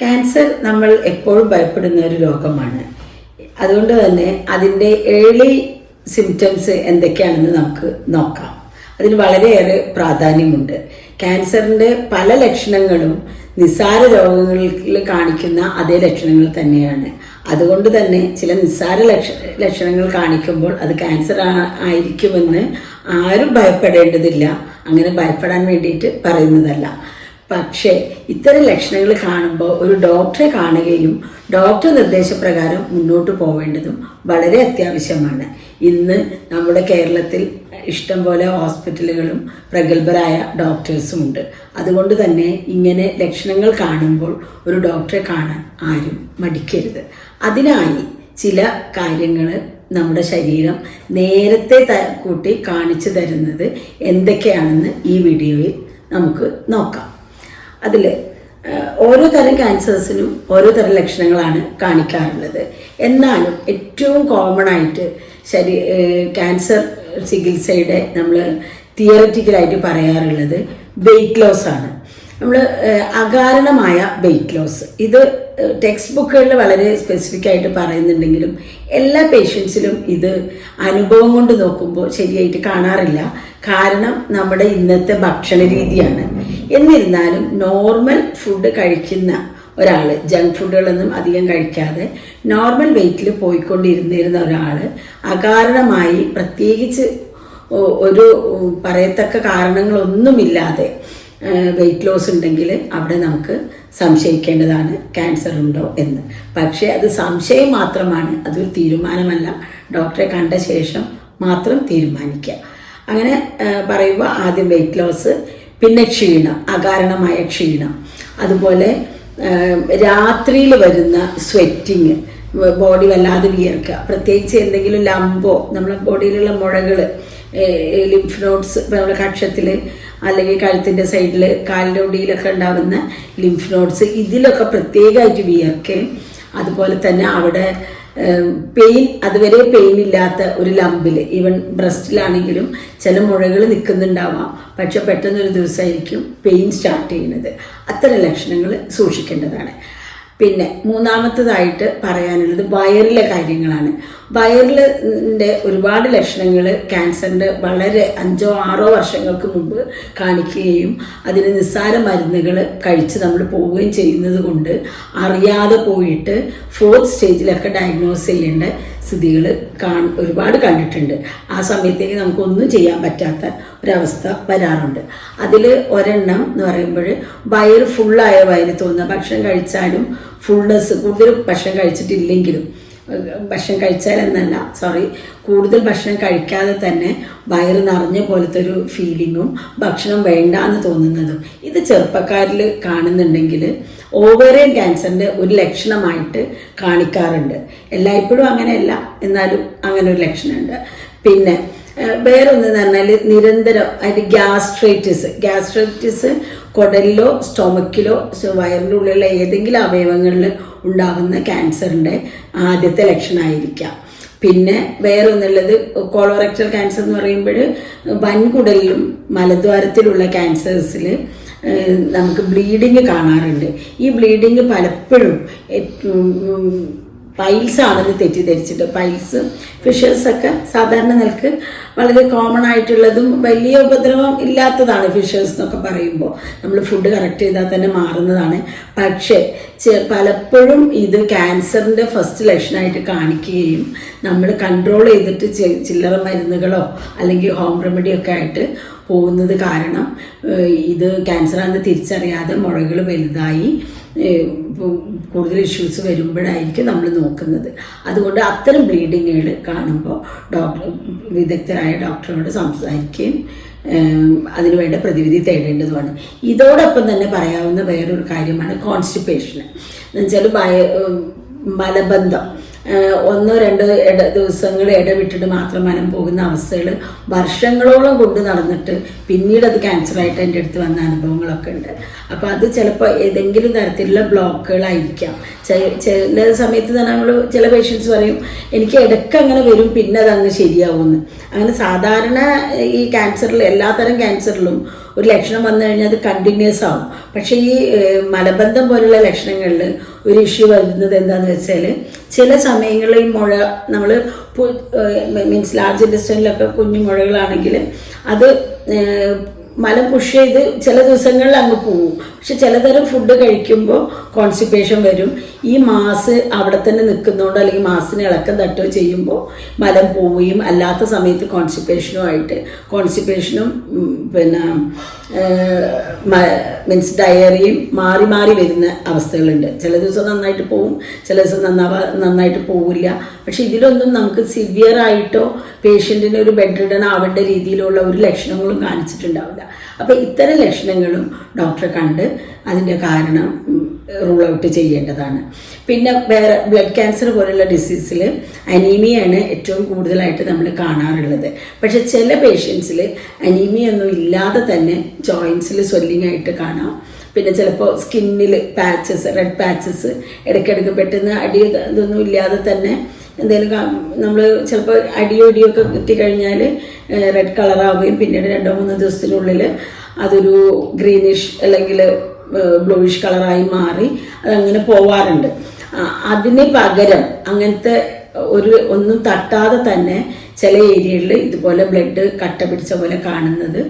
Cancer നമ്മൾ എപ്പോഴും ഭയപ്പെടുന്ന ഒരു രോഗമാണ്. അതുകൊണ്ട് തന്നെ അതിന്റെ ഏർലി സിംറ്റംസ് എന്തൊക്കെയാണെന്ന് നമുക്ക് നോക്കാം. അതിന് വളരെയേറെ പ്രാധാന്യമുണ്ട്. ക്യാൻസറിന്റെ പല ലക്ഷണങ്ങളും നിസ്സാര രോഗങ്ങളിൽ കാണിക്കുന്ന അതേ ലക്ഷണങ്ങൾ തന്നെയാണ്. അതുകൊണ്ട് തന്നെ ചില നിസ്സാര ലക്ഷ ലക്ഷണങ്ങൾ കാണിക്കുമ്പോൾ അത് ക്യാൻസർ ആയിരിക്കുമെന്ന് ആരും ഭയപ്പെടേണ്ടതില്ല. അങ്ങനെ ഭയപ്പെടാൻ വേണ്ടിയിട്ട് പറയുന്നതല്ല. പക്ഷേ ഇത്തരം ലക്ഷണങ്ങൾ കാണുമ്പോൾ ഒരു ഡോക്ടറെ കാണുകയും ഡോക്ടർ നിർദ്ദേശപ്രകാരം മുന്നോട്ട് പോവേണ്ടതും വളരെ അത്യാവശ്യമാണ്. ഇന്ന് നമ്മുടെ കേരളത്തിൽ ഇഷ്ടംപോലെ ഹോസ്പിറ്റലുകളും പ്രഗത്ഭരായ ഡോക്ടേഴ്സും ഉണ്ട്. അതുകൊണ്ട് തന്നെ ഇങ്ങനെ ലക്ഷണങ്ങൾ കാണുമ്പോൾ ഒരു ഡോക്ടറെ കാണാൻ ആരും മടിക്കരുത്. അതിനായി ചില കാര്യങ്ങൾ നമ്മുടെ ശരീരം നേരത്തെ കൂട്ടി കാണിച്ചു തരുന്നത് എന്തൊക്കെയാണെന്ന് ഈ വീഡിയോയിൽ നമുക്ക് നോക്കാം. അതിൽ ഓരോ തരം ക്യാൻസേഴ്സിനും ഓരോ തരം ലക്ഷണങ്ങളാണ് കാണിക്കാറുള്ളത്. എന്നാലും ഏറ്റവും കോമൺ ആയിട്ട് ശരീ ക്യാൻസർ ചികിത്സയുടെ നമ്മൾ തിയററ്റിക്കലായിട്ട് പറയാറുള്ളത് വെയിറ്റ് ലോസ് ആണ്. നമ്മൾ അകാരണമായ വെയിറ്റ് ലോസ് ഇത് ടെക്സ്റ്റ് ബുക്കുകളിൽ വളരെ സ്പെസിഫിക് ആയിട്ട് പറയുന്നുണ്ടെങ്കിലും എല്ലാ പേഷ്യൻസിലും ഇത് അനുഭവം കൊണ്ട് നോക്കുമ്പോൾ ശരിയായിട്ട് കാണാറില്ല. കാരണം നമ്മുടെ ഇന്നത്തെ ഭക്ഷണ രീതിയാണ് എന്നിരുന്നാലും നോർമൽ ഫുഡ് കഴിക്കുന്ന ഒരാൾ ജങ്ക് ഫുഡുകളൊന്നും അധികം കഴിക്കാതെ നോർമൽ വെയിറ്റിൽ പോയിക്കൊണ്ടിരുന്നിരുന്ന ഒരാൾ അകാരണമായി പ്രത്യേകിച്ച് ഒരു പറയത്തക്ക കാരണങ്ങളൊന്നുമില്ലാതെ വെയിറ്റ് ലോസ് ഉണ്ടെങ്കിൽ അവിടെ നമുക്ക് സംശയിക്കേണ്ടതാണ് ക്യാൻസർ ഉണ്ടോ എന്ന്. പക്ഷേ അത് സംശയം മാത്രമാണ് അതൊരു തീരുമാനമല്ല. ഡോക്ടറെ കണ്ട ശേഷം മാത്രം തീരുമാനിക്കുക. അങ്ങനെ പറയുമ്പോൾ ആദ്യം വെയിറ്റ് ലോസ് പിന്നെ ക്ഷീണം അകാരണമായ ക്ഷീണം. അതുപോലെ രാത്രിയിൽ വരുന്ന സ്വെറ്റിങ് ബോഡി വല്ലാതെ വിയർക്കുക. പ്രത്യേകിച്ച് എന്തെങ്കിലും ലംബോ നമ്മുടെ ബോഡിയിലുള്ള മുഴകൾ ലിംഫ് നോട്ട്സ് നമ്മുടെ കക്ഷത്തിൽ അല്ലെങ്കിൽ കഴുത്തിന്റെ സൈഡിൽ കാലിന്റെ ഒടിയിലൊക്കെ ഉണ്ടാകുന്ന ലിംഫ് നോട്ട്സ് ഇതിലൊക്കെ പ്രത്യേകമായിട്ട് വിയർക്കുകയും അതുപോലെ തന്നെ അവിടെ പെയിൻ അതുവരെ പെയിൻ ഇല്ലാത്ത ഒരു ലംബിൽ ഈവൻ ബ്രസ്റ്റിലാണെങ്കിലും ചില മുഴകൾ നിൽക്കുന്നുണ്ടാവാം. പക്ഷെ പെട്ടെന്നൊരു ദിവസമായിരിക്കും പെയിൻ സ്റ്റാർട്ട് ചെയ്യുന്നത്. അത്തരം ലക്ഷണങ്ങൾ സൂക്ഷിക്കേണ്ടതാണ്. പിന്നെ മൂന്നാമത്തതായിട്ട് പറയാനുള്ളത് വയറിലെ കാര്യങ്ങളാണ്. വയറിന്റെ ഒരുപാട് ലക്ഷണങ്ങൾ ക്യാൻസറിന്റെ വളരെ അഞ്ചോ ആറോ വർഷങ്ങൾക്ക് മുമ്പ് കാണിക്കുകയും അതിന് നിസ്സാര മരുന്നുകൾ കഴിച്ച് നമ്മൾ പോവുകയും ചെയ്യുന്നത് കൊണ്ട് അറിയാതെ പോയിട്ട് ഫോർത്ത് സ്റ്റേജിലൊക്കെ ഡയഗ്നോസ് ചെയ്യേണ്ട സ്ഥിതികൾ കാ ഒരുപാട് കണ്ടിട്ടുണ്ട്. ആ സമയത്തേക്ക് നമുക്കൊന്നും ചെയ്യാൻ പറ്റാത്ത ഒരവസ്ഥ വരാറുണ്ട്. അതിൽ ഒരെണ്ണം എന്ന് പറയുമ്പോൾ വയറ് ഫുള്ളായ വയറ് തോന്നുക ഭക്ഷണം കഴിച്ചാലും ഫുൾനെസ് കൂടുതൽ ഭക്ഷണം കഴിച്ചിട്ടില്ലെങ്കിലും ഭക്ഷണം കഴിച്ചാലെന്നല്ല സോറി കൂടുതൽ ഭക്ഷണം കഴിക്കാതെ തന്നെ വയറ് നിറഞ്ഞ പോലത്തെ ഒരു ഫീലിങ്ങും ഭക്ഷണം വേണ്ട എന്ന് തോന്നുന്നതും. ഇത് ചെറുപ്പക്കാരിൽ കാണുന്നുണ്ടെങ്കിൽ ഓവേറിയൻ ക്യാൻസറിന്റെ ഒരു ലക്ഷണമായിട്ട് കാണിക്കാറുണ്ട്. എല്ലായ്പ്പോഴും അങ്ങനെയല്ല എന്നാലും അങ്ങനെ ഒരു ലക്ഷണമുണ്ട്. പിന്നെ വേറൊന്ന് പറഞ്ഞാൽ നിരന്തരം അതിന്റെ ഗ്യാസ്ട്രൈറ്റിസ് ഗ്യാസ്ട്രൈറ്റിസ് കുടലിലോ സ്റ്റൊമക്കിലോ വയറിന്റെ ഉള്ളിലുള്ള ഏതെങ്കിലും അവയവങ്ങളിൽ ഉണ്ടാകുന്ന ക്യാൻസറിന്റെ ആദ്യത്തെ ലക്ഷണമായിരിക്കാം. പിന്നെ വേറെ ഒന്നുള്ളത് കോളോറക്ടൽ ക്യാൻസർ എന്ന് പറയുമ്പോൾ വൻകുടലിലും മലദ്വാരത്തിലുള്ള ക്യാൻസേഴ്സിൽ നമുക്ക് ബ്ലീഡിങ് കാണാറുണ്ട്. ഈ ബ്ലീഡിങ് പലപ്പോഴും പൈൽസ് ആണെന്ന് തെറ്റിദ്ധരിച്ചിട്ട് പൈൽസ് ഫിഷേഴ്സ് ഒക്കെ സാധാരണ നിലയ്ക്ക് വളരെ കോമൺ ആയിട്ടുള്ളതും വലിയ ഉപദ്രവം ഇല്ലാത്തതാണ് ഫിഷേഴ്സ് എന്നൊക്കെ പറയുമ്പോൾ. നമ്മൾ ഫുഡ് കറക്റ്റ് ചെയ്താൽ തന്നെ മാറുന്നതാണ്. പക്ഷേ പലപ്പോഴും ഇത് ക്യാൻസറിന്റെ ഫസ്റ്റ് ലക്ഷണമായിട്ട് കാണിക്കുകയും നമ്മൾ കൺട്രോൾ ചെയ്തിട്ട് ചില്ലറ മരുന്നുകളോ അല്ലെങ്കിൽ ഹോം റെമഡിയൊക്കെ ആയിട്ട് പോകുന്നത് കാരണം ഇത് ക്യാൻസറാണെന്ന് തിരിച്ചറിയാതെ മുഴകൾ വലുതായി കൂടുതൽ ഇഷ്യൂസ് വരുമ്പോഴായിരിക്കും നമ്മൾ നോക്കുന്നത്. അതുകൊണ്ട് അത്തരം ബ്ലീഡിങ്ങുകൾ കാണുമ്പോൾ ഡോക്ടർ വിദഗ്ധരായ ഡോക്ടറോട് സംസാരിക്കുകയും അതിനുവേണ്ട പ്രതിവിധി തേടേണ്ടതുമാണ്. ഇതോടൊപ്പം തന്നെ പറയാവുന്ന വേറൊരു കാര്യമാണ് കോൺസ്റ്റിപ്പേഷൻ എന്നുവെച്ചാൽ മലബന്ധം. ഒന്നോ രണ്ടോ ഇട ദിവസങ്ങൾ ഇടവിട്ടിട്ട് മാത്രം മനം പോകുന്ന അവസ്ഥകൾ വർഷങ്ങളോളം കൊണ്ട് നടന്നിട്ട് പിന്നീട് അത് ക്യാൻസറായിട്ട് എന്റെ അടുത്ത് വന്ന അനുഭവങ്ങളൊക്കെ ഉണ്ട്. അപ്പോൾ അത് ചിലപ്പോൾ ഏതെങ്കിലും തരത്തിലുള്ള ബ്ലോക്കുകളായിരിക്കാം. ചില സമയത്ത് തന്നെ നമ്മൾ ചില പേഷ്യൻസ് പറയും എനിക്ക് ഇടയ്ക്ക് അങ്ങനെ വരും പിന്നെ അത് അങ്ങ് ശരിയാവുമെന്ന്. അങ്ങനെ സാധാരണ ഈ ക്യാൻസറിൽ എല്ലാത്തരം ക്യാൻസറിലും ഒരു ലക്ഷണം വന്നു കഴിഞ്ഞാൽ അത് കണ്ടിന്യൂസ് ആവും. പക്ഷേ ഈ മലബന്ധം പോലുള്ള ലക്ഷണങ്ങളിൽ ഒരു ഇഷ്യൂ വരുന്നത് എന്താണെന്ന് വെച്ചാൽ ചില സമയങ്ങളിൽ മുഴ നമ്മൾ മീൻസ് ലാർജ് ഇൻഡസ്ട്രിയിലൊക്കെ കുഞ്ഞു മുഴകളാണെങ്കിൽ അത് മലം പുഷ് ചെയ്ത് ചില ദിവസങ്ങളിൽ അങ്ങ് പോവും. പക്ഷെ ചിലതരം ഫുഡ് കഴിക്കുമ്പോൾ കോൺസ്റ്റിപ്പേഷൻ വരും. ഈ മാസ് അവിടെ തന്നെ നിൽക്കുന്നതുകൊണ്ട് അല്ലെങ്കിൽ മാസിന് ഇളക്കം തട്ടുകയോ ചെയ്യുമ്പോൾ മലം പോവുകയും അല്ലാത്ത സമയത്ത് കോൺസ്റ്റിപ്പേഷനും ആയിട്ട്. കോൺസ്റ്റിപ്പേഷനും പിന്നെ മീൻസ് ഡയറിയും മാറി മാറി വരുന്ന അവസ്ഥകളുണ്ട്. ചില ദിവസം നന്നായിട്ട് പോവും ചില ദിവസം നന്നാവാ നന്നായിട്ട് പോവില്ല. പക്ഷെ ഇതിലൊന്നും നമുക്ക് സിവിയർ ആയിട്ടോ പേഷ്യന്റിന് ഒരു ബെഡ് റിഡൺ ആവേണ്ട രീതിയിലുള്ള ഒരു ലക്ഷണങ്ങളും കാണിച്ചിട്ടുണ്ടാവില്ല. അപ്പോൾ ഇത്തരം ലക്ഷണങ്ങളും ഡോക്ടറെ കണ്ട് അതിന്റെ കാരണം റൂൾ ഔട്ട് ചെയ്യേണ്ടതാണ്. പിന്നെ വേറെ ബ്ലഡ് ക്യാൻസർ പോലുള്ള ഡിസീസിൽ അനീമിയാണ് ഏറ്റവും കൂടുതലായിട്ട് നമ്മൾ കാണാറുള്ളത്. പക്ഷെ ചില പേഷ്യൻസിൽ അനീമിയ ഒന്നും ഇല്ലാതെ തന്നെ ജോയിൻസിൽ സ്വെല്ലിംഗ് ആയിട്ട് കാണാം. പിന്നെ ചിലപ്പോൾ സ്കിന്നിൽ പാച്ചസ് റെഡ് പാച്ചസ് ഇടയ്ക്കിടയ്ക്ക് പെട്ടെന്ന് അടി ഇതൊന്നും ഇല്ലാതെ തന്നെ എന്തെങ്കിലും നമ്മൾ ചിലപ്പോൾ അടിയോ ഇടിയോ ഒക്കെ കിട്ടിക്കഴിഞ്ഞാൽ റെഡ് കളറാവുകയും പിന്നീട് രണ്ടോ മൂന്നോ ദിവസത്തിനുള്ളിൽ അതൊരു ഗ്രീനിഷ് അല്ലെങ്കിൽ ബ്ലൂയിഷ് കളറായി മാറി അതങ്ങനെ പോവാറുണ്ട്. അതിന് പകരം അങ്ങനത്തെ ഒരു ഒന്നും തട്ടാതെ തന്നെ ചില ഏരിയകളിൽ ഇതുപോലെ ബ്ലഡ് കട്ട പിടിച്ച പോലെ കാണുന്നത്.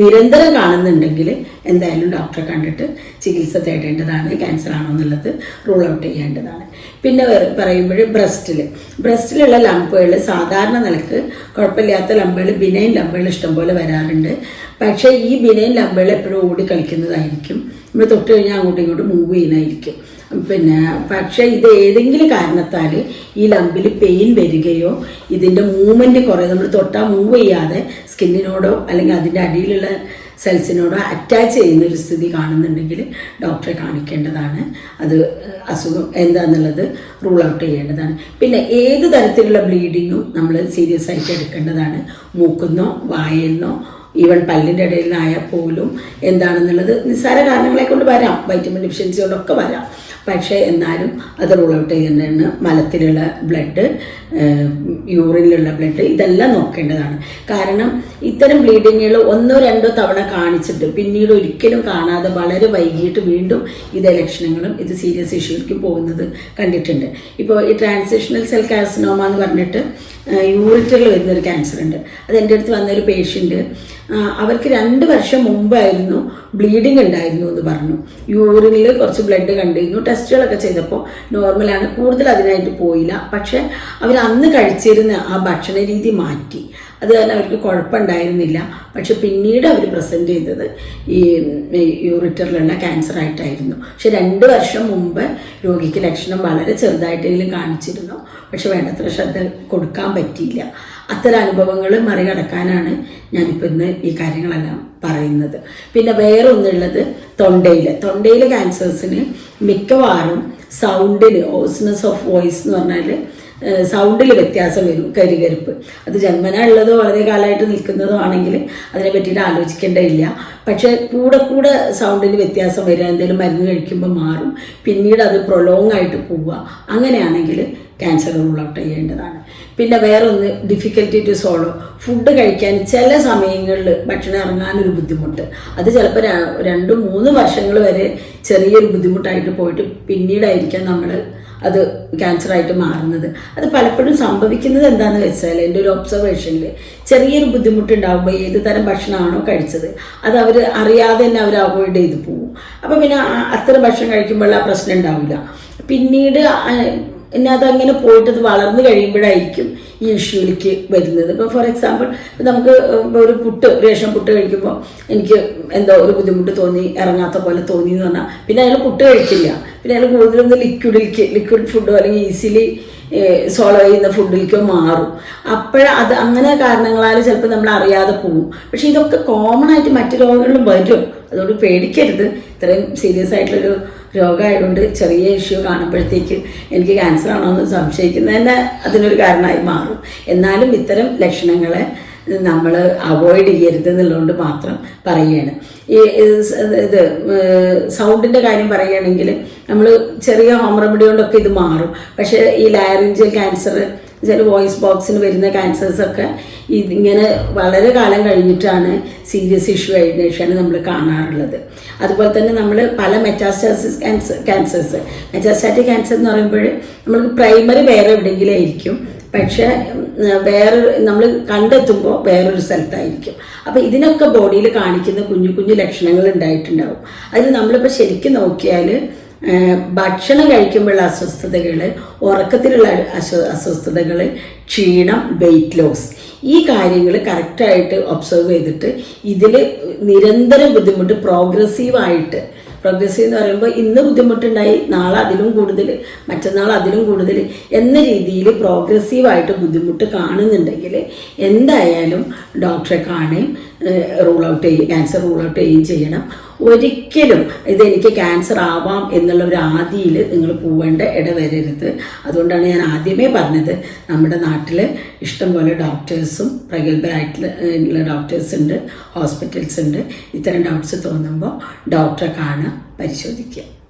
നിരന്തരം കാണുന്നുണ്ടെങ്കിൽ എന്തായാലും ഡോക്ടറെ കണ്ടിട്ട് ചികിത്സ തേടേണ്ടതാണ് ക്യാൻസർ ആണോ എന്നുള്ളത് റൂൾ ഔട്ട് ചെയ്യേണ്ടതാണ്. പിന്നെ പറയുമ്പോൾ ബ്രസ്റ്റിൽ ബ്രസ്റ്റിലുള്ള ലംബുകൾ സാധാരണ നിലയ്ക്ക് കുഴപ്പമില്ലാത്ത ലംബുകൾ ബിനൈൻ ലംബുകൾ ഇഷ്ടംപോലെ വരാറുണ്ട്. പക്ഷേ ഈ ബിനൈൻ ലംബുകൾ എപ്പോഴും ഓടി കളിക്കുന്നതായിരിക്കും. നമ്മൾ തൊട്ട് കഴിഞ്ഞാൽ അങ്ങോട്ടും ഇങ്ങോട്ടും മൂവ് ചെയ്യുന്നതായിരിക്കും. പിന്നെ പക്ഷേ ഇത് ഏതെങ്കിലും കാരണത്താൽ ഈ ലംബിൽ പെയിൻ വരികയോ ഇതിന്റെ മൂവ്മെന്റ് കുറേ നമ്മൾ തൊട്ടാൽ മൂവ് ചെയ്യാതെ സ്കിന്നിനോടോ അല്ലെങ്കിൽ അതിന്റെ അടിയിലുള്ള സെൽസിനോടോ അറ്റാച്ച് ചെയ്യുന്ന ഒരു സ്ഥിതി കാണുന്നുണ്ടെങ്കിൽ ഡോക്ടറെ കാണിക്കേണ്ടതാണ്. അത് അസുഖം എന്താണെന്നുള്ളത് റൂൾ ഔട്ട് ചെയ്യേണ്ടതാണ്. പിന്നെ ഏത് തരത്തിലുള്ള ബ്ലീഡിങ്ങും നമ്മൾ സീരിയസ് ആയിട്ട് എടുക്കേണ്ടതാണ്. മൂക്കുന്നോ വായെന്നോ ഈവൻ പല്ലിന്റെ ഇടയിൽ നിന്നായാൽ പോലും എന്താണെന്നുള്ളത് നിസ്സാര കാരണങ്ങളെ കൊണ്ട് വരാം. വൈറ്റമിൻ ഡെഫിഷ്യൻസി കൊണ്ടൊക്കെ വരാം. പക്ഷേ എന്നാലും അത് റൂൾ ഔട്ട് ചെയ്യുന്നതാണ് മലത്തിലുള്ള ബ്ലഡ് യൂറിനിലുള്ള ബ്ലഡ് ഇതെല്ലാം നോക്കേണ്ടതാണ്. കാരണം ഇത്തരം ബ്ലീഡിങ്ങുകൾ ഒന്നോ രണ്ടോ തവണ കാണിച്ചിട്ട് പിന്നീട് ഒരിക്കലും കാണാതെ വളരെ വൈകിട്ട് വീണ്ടും ഇതേ ലക്ഷണങ്ങളും ഇത് സീരിയസ് ഇഷ്യൂക്ക് പോകുന്നത് കണ്ടിട്ടുണ്ട്. ഇപ്പോൾ ഈ ട്രാൻസിഷണൽ സെൽ കാർസിനോമ എന്ന് പറഞ്ഞിട്ട് യൂറിറ്ററിൽ വരുന്നൊരു ക്യാൻസർ ഉണ്ട്. അത് എന്റെ അടുത്ത് വന്നൊരു പേഷ്യന്റ് അവർക്ക് രണ്ട് വർഷം മുമ്പായിരുന്നു ബ്ലീഡിങ് ഉണ്ടായിരുന്നു എന്ന് പറഞ്ഞു. യൂറിനിൽ കുറച്ച് ബ്ലഡ് കണ്ടിരുന്നു. ടെസ്റ്റുകളൊക്കെ ചെയ്തപ്പോൾ നോർമലാണ് കൂടുതൽ അതിനായിട്ട് പോയില്ല. പക്ഷേ അവർ അന്ന് കഴിച്ചിരുന്ന ആ ഭക്ഷണ രീതി മാറ്റി. അത് കാരണം അവർക്ക് കുഴപ്പമുണ്ടായിരുന്നില്ല. പക്ഷെ പിന്നീട് അവർ പ്രസന്റ് ചെയ്തത് ഈ യൂറിറ്ററിലുള്ള ക്യാൻസർ ആയിട്ടായിരുന്നു. പക്ഷെ രണ്ട് വർഷം മുമ്പ് രോഗിക്ക് ലക്ഷണം വളരെ ചെറുതായിട്ടെങ്കിലും കാണിച്ചിരുന്നു. പക്ഷെ വേണ്ടത്ര ശ്രദ്ധ കൊടുക്കാൻ പറ്റിയില്ല. അത്തരം അനുഭവങ്ങൾ മറികടക്കാനാണ് ഞാനിപ്പോൾ ഇന്ന് ഈ കാര്യങ്ങളെല്ലാം പറയുന്നത്. പിന്നെ വേറെ ഒന്നുള്ളത് തൊണ്ടയിൽ. തൊണ്ടയിലെ ക്യാൻസേഴ്സിന് മിക്കവാറും സൗണ്ടിന് ഓസ്നസ് ഓഫ് വോയിസ് എന്ന് പറഞ്ഞാൽ സൗണ്ടിൽ വ്യത്യാസം വരും കരികരിപ്പ്. അത് ജന്മന ഉള്ളതോ വളരെ കാലമായിട്ട് നിൽക്കുന്നതോ ആണെങ്കിൽ അതിനെ പറ്റിയിട്ട് ആലോചിക്കേണ്ടതില്ല. പക്ഷേ കൂടെ കൂടെ സൗണ്ടിൽ വ്യത്യാസം വരിക എന്തെങ്കിലും മരുന്ന് കഴിക്കുമ്പോൾ മാറും പിന്നീട് അത് പ്രൊലോങ് ആയിട്ട് പോവുക. അങ്ങനെയാണെങ്കിൽ ക്യാൻസർ റൂൾ ഔട്ട് ചെയ്യേണ്ടതാണ്. പിന്നെ വേറൊന്ന് ഒന്ന് ഡിഫിക്കൽറ്റി ടു സോളോ ഫുഡ് കഴിക്കാൻ ചില സമയങ്ങളിൽ ഭക്ഷണം ഇറങ്ങാനൊരു ബുദ്ധിമുട്ട്. അത് ചിലപ്പോൾ രണ്ട് മൂന്ന് വർഷങ്ങൾ വരെ ചെറിയൊരു ബുദ്ധിമുട്ടായിട്ട് പോയിട്ട് പിന്നീടായിരിക്കാം നമ്മൾ അത് ക്യാൻസറായിട്ട് മാറുന്നത്. അത് പലപ്പോഴും സംഭവിക്കുന്നത് എന്താണെന്ന് വെച്ചാൽ എന്റെ ഒരു ഒബ്സർവേഷനിൽ ചെറിയൊരു ബുദ്ധിമുട്ടുണ്ടാകുമ്പോൾ ഏത് തരം ഭക്ഷണമാണോ കഴിച്ചത് അത് അവർ അറിയാതെ തന്നെ അവർ അവോയ്ഡ് ചെയ്ത് പോകും അപ്പോൾ പിന്നെ അത്തരം ഭക്ഷണം കഴിക്കുമ്പോൾ ആ പ്രശ്നം ഉണ്ടാവില്ല. പിന്നീട് പിന്നെ അതങ്ങനെ പോയിട്ട് അത് വളർന്നു കഴിയുമ്പോഴായിരിക്കും ഈ ഇഷ്യൂലേക്ക് വരുന്നത്. ഇപ്പോൾ ഫോർ എക്സാമ്പിൾ നമുക്ക് ഒരു പുട്ട് റേഷൻ പുട്ട് കഴിക്കുമ്പോൾ എനിക്ക് എന്തോ ഒരു ബുദ്ധിമുട്ട് തോന്നി ഇറങ്ങാത്ത പോലെ തോന്നി എന്ന് പറഞ്ഞാൽ പിന്നെ അയാൾ പുട്ട് കഴിക്കില്ല. പിന്നെ അയാൾ കൂടുതലൊന്ന് ലിക്വിഡിലേക്ക് ലിക്വിഡ് ഫുഡോ അല്ലെങ്കിൽ ഈസിലി സോളോ ചെയ്യുന്ന ഫുഡിലേക്കോ മാറും. അപ്പോഴ അത് അങ്ങനെ കാരണങ്ങളാൽ ചിലപ്പോൾ നമ്മൾ അറിയാതെ പോകും പക്ഷെ ഇതൊക്കെ കോമൺ ആയിട്ട് മറ്റു രോഗങ്ങളിലും വരും. അതുകൊണ്ട് പേടിക്കരുത്. ഇത്രയും സീരിയസ് ആയിട്ടുള്ളൊരു രോഗമായതുകൊണ്ട് ചെറിയ ഇഷ്യൂ കാണുമ്പോഴത്തേക്ക് എനിക്ക് ക്യാൻസർ ആണോ എന്ന് സംശയിക്കുന്നത് തന്നെ അതിനൊരു കാരണമായി മാറും. എന്നാലും ഇത്തരം ലക്ഷണങ്ങളെ നമ്മൾ അവോയ്ഡ് ചെയ്യരുത് എന്നുള്ളതുകൊണ്ട് മാത്രം പറയുകയാണ്. ഈ ഇത് സൗണ്ടിന്റെ കാര്യം പറയുകയാണെങ്കിൽ നമ്മൾ ചെറിയ ഹോം റെമഡി കൊണ്ടൊക്കെ ഇത് മാറും. പക്ഷേ ഈ ലയറിഞ്ചൽ ക്യാൻസർ ചില വോയിസ് ബോക്സിന് വരുന്ന ക്യാൻസേഴ്സ് ഒക്കെ ഇതിങ്ങനെ വളരെ കാലം കഴിഞ്ഞിട്ടാണ് സീരിയസ് ഇഷ്യൂ ശേഷമാണ് നമ്മൾ കാണാറുള്ളത്. അതുപോലെ തന്നെ നമ്മൾ പല metastasis cancer cancers metastatic cancer എന്ന് പറയുമ്പോൾ നമ്മൾക്ക് പ്രൈമറി വേറെ എവിടെയെങ്കിലും ആയിരിക്കും. പക്ഷേ വേറെ നമ്മൾ കണ്ടെത്തുമ്പോൾ വേറൊരു സ്ഥലത്തായിരിക്കും. അപ്പോൾ ഇതിനൊക്കെ ബോഡിയിൽ കാണിക്കുന്ന കുഞ്ഞു കുഞ്ഞു ലക്ഷണങ്ങൾ ഉണ്ടായിട്ടുണ്ടാവും. അതിൽ നമ്മളിപ്പോൾ ശരിക്കും നോക്കിയാൽ ഭക്ഷണം കഴിക്കുമ്പോഴുള്ള അസ്വസ്ഥതകൾ ഉറക്കത്തിലുള്ള അസ്വ അസ്വസ്ഥതകൾ ക്ഷീണം വെയിറ്റ് ലോസ് ഈ കാര്യങ്ങൾ കറക്റ്റായിട്ട് ഒബ്സർവ് ചെയ്തിട്ട് ഇതിൽ നിരന്തരം ബുദ്ധിമുട്ട് പ്രോഗ്രസീവായിട്ട് പ്രോഗ്രസീവ് എന്ന് പറയുമ്പോൾ ഇന്ന് ബുദ്ധിമുട്ടുണ്ടായി നാളെ അതിലും കൂടുതൽ മറ്റന്നാൾ അതിലും കൂടുതൽ എന്ന രീതിയിൽ പ്രോഗ്രസീവായിട്ട് ബുദ്ധിമുട്ട് കാണുന്നുണ്ടെങ്കിൽ എന്തായാലും ഡോക്ടറെ കാണുകയും റൂൾ ഔട്ട് ചെയ്യും ക്യാൻസർ റൂൾ ഔട്ട് ചെയ്യുകയും ചെയ്യണം. ഒരിക്കലും ഇതെനിക്ക് ക്യാൻസർ ആവാം എന്നുള്ള ഒരു ആദിയിൽ നിങ്ങൾ പോവേണ്ട ഇടവരരുത്. അതുകൊണ്ടാണ് ഞാൻ ആദ്യമേ പറഞ്ഞത് നമ്മുടെ നാട്ടിൽ ഇഷ്ടംപോലെ ഡോക്ടേഴ്സും പ്രഗത്ഭരായിട്ടുള്ള ഡോക്ടേഴ്സ് ഉണ്ട് ഹോസ്പിറ്റൽസ് ഉണ്ട്. ഇത്തരം ഡൗട്ട്സ് തോന്നുമ്പോൾ ഡോക്ടറെ കാണുക പരിശോധിക്കുക.